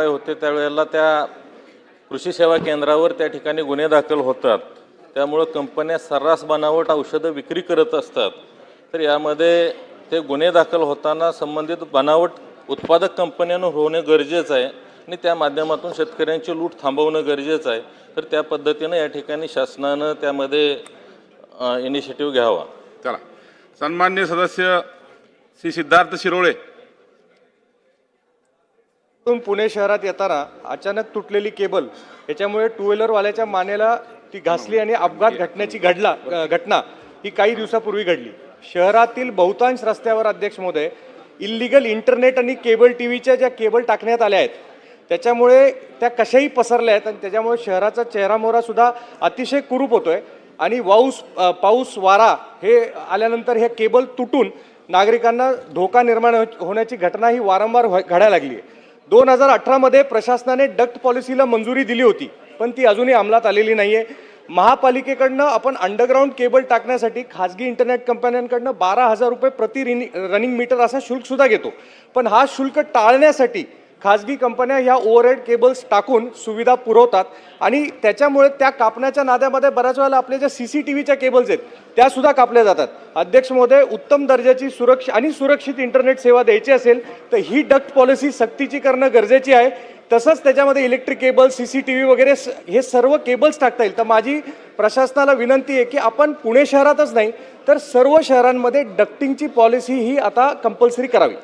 काय होते त्यावेळेला त्या कृषी सेवा केंद्रावर त्या ठिकाणी गुन्हे दाखल होतात. त्यामुळं कंपन्या सर्रास बनावट औषधं विक्री करत असतात. तर यामध्ये ते गुन्हे दाखल होताना संबंधित बनावट उत्पादक कंपन्यांना होणे गरजेचं आहे आणि त्या माध्यमातून शेतकऱ्यांची लूट थांबवणं गरजेचं आहे. तर त्या पद्धतीनं या ठिकाणी शासनानं त्यामध्ये इनिशिएटिव्ह घ्यावा. चला. सन्मान्य सदस्य श्री सिद्धार्थ शिरोळे पुणे शहरात येताना अचानक तुटलेली केबल याच्यामुळे टू व्हीलरवाल्याच्या मानेला ती घासली आणि अपघात घटण्याची घडला घटना ही काही दिवसापूर्वी घडली. शहरातील बहुतांश रस्त्यावर अध्यक्ष महोदय इल्लिगल इंटरनेट आणि केबल टी व्हीच्या ज्या केबल टाकण्यात आल्या आहेत त्याच्यामुळे त्या कशाही पसरल्या आहेत आणि त्याच्यामुळे शहराचा चेहरामोहरा सुद्धा अतिशय कुरूप होतो आहे आणि वाऊस पाऊस वारा हे आल्यानंतर हे केबल तुटून नागरिकांना धोका निर्माण हो- होण्याची घटना ही वारंवार घडायला लागली आहे दोन हजार अठरामध्ये प्रशासनाने डक्ट पॉलिसीला मंजुरी दिली होती पण ती अजूनही अंमलात आलेली नाही आहे महापालिकेकडनं आपण अंडरग्राऊंड केबल टाकण्यासाठी खाजगी इंटरनेट कंपन्यांकडनं बारा हजार रुपये प्रति रिनि रनिंग मीटर असा शुल्कसुद्धा घेतो. पण हा शुल्क टाळण्यासाठी खाजगी कंपन्या ह्या ओव्हरहेड केबल्स टाकून सुविधा पुरवतात आणि त्याच्यामुळे त्या कापण्याच्या नाद्यामध्ये बऱ्याच वेळेला आपल्या ज्या सी सी टी व्हीच्या केबल्स आहेत त्यासुद्धा कापल्या जातात. अध्यक्ष महोदय उत्तम दर्जाची सुरक्षा आणि सुरक्षित इंटरनेट सेवा द्यायची असेल तर ही डक्ट पॉलिसी सक्तीची करणं गरजेची आहे. तसंच त्याच्यामध्ये electric cable C C T V वगैरे हे सर्व केबल्स टाकता येईल. तर माझी प्रशासनाला विनंती आहे की आपण पुणे शहरातच नाही तर सर्व शहरांमध्ये डक्टिंगची पॉलिसी ही आता कंपल्सरी करावी.